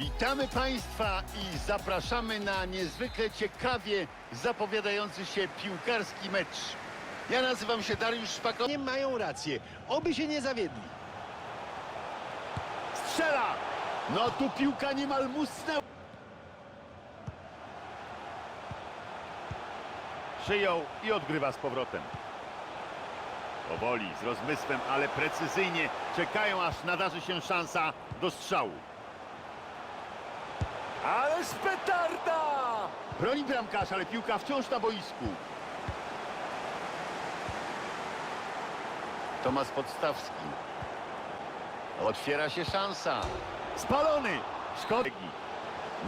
Witamy Państwa i zapraszamy na niezwykle ciekawie zapowiadający się piłkarski mecz. Ja nazywam się Dariusz Szpako. Nie mają rację. Oby się nie zawiedli. Strzela! No tu piłka niemal musnęła. Przyjął i odgrywa z powrotem. Powoli, z rozmysłem, ale precyzyjnie czekają, aż nadarzy się szansa do strzału. Ależ petarda! Broni bramkarz, ale piłka wciąż na boisku. Tomasz Podstawski. Otwiera się szansa. Spalony! Szkodzi.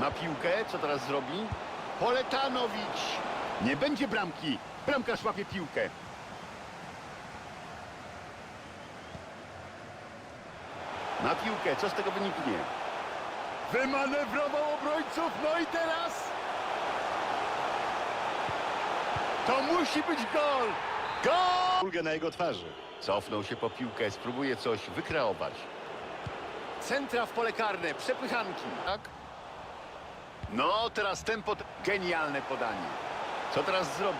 Ma piłkę, co teraz zrobi? Poletanowicz. Nie będzie bramki. Bramkarz łapie piłkę. Ma piłkę, co z tego wyniknie? Wymanewrował obrońców, no i teraz... To musi być gol! Gol! Ulgę na jego twarzy. Cofnął się po piłkę, spróbuje coś wykreować. Centra w pole karne, przepychanki. Tak? No, teraz tempo... Genialne podanie. Co teraz zrobi?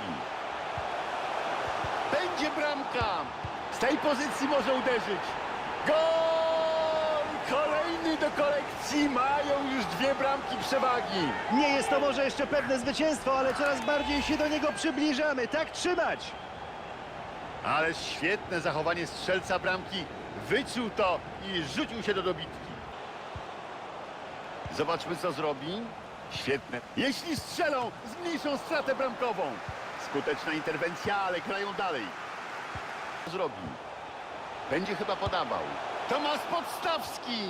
Będzie bramka! Z tej pozycji może uderzyć. Gol! Kolejny do kolekcji. Mają już dwie bramki przewagi. Nie jest to może jeszcze pewne zwycięstwo, ale coraz bardziej się do niego przybliżamy. Tak trzymać! Ale świetne zachowanie strzelca bramki. Wyczuł to i rzucił się do dobitki. Zobaczmy, co zrobi. Świetne. Jeśli strzelą, zmniejszą stratę bramkową. Skuteczna interwencja, ale grają dalej. Zrobi? Będzie chyba podawał. Tomasz Podstawski!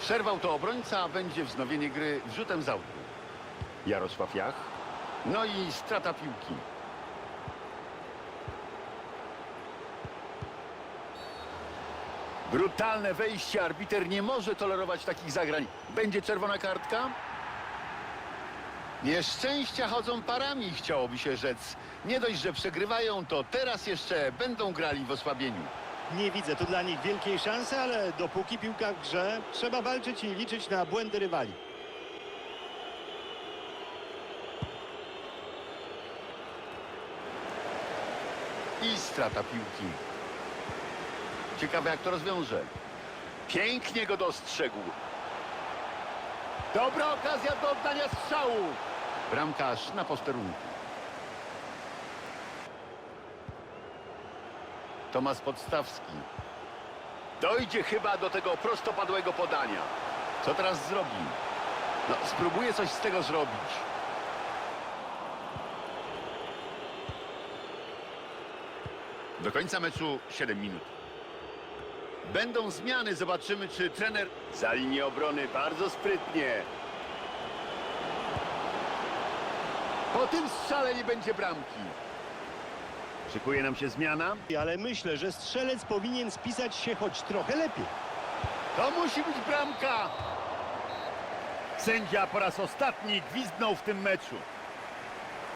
Przerwał to obrońca, a będzie wznowienie gry wrzutem z autu. Jarosław Jach. No i strata piłki. Brutalne wejście. Arbiter nie może tolerować takich zagrań. Będzie czerwona kartka? Nieszczęścia chodzą parami, chciałoby się rzec. Nie dość, że przegrywają, to teraz jeszcze będą grali w osłabieniu. Nie widzę tu dla nich wielkiej szansy, ale dopóki piłka w grze, trzeba walczyć i liczyć na błędy rywali. I strata piłki. Ciekawe jak to rozwiąże. Pięknie go dostrzegł. Dobra okazja do oddania strzału. Bramkarz na posterunku. Tomasz Podstawski. Dojdzie chyba do tego prostopadłego podania. Co teraz zrobi? No, spróbuje coś z tego zrobić. Do końca meczu 7 minut. Będą zmiany, zobaczymy czy trener za linię obrony bardzo sprytnie. Po tym strzale nie będzie bramki. Szykuje nam się zmiana. Ale myślę, że strzelec powinien spisać się choć trochę lepiej. To musi być bramka. Sędzia po raz ostatni gwizdnął w tym meczu.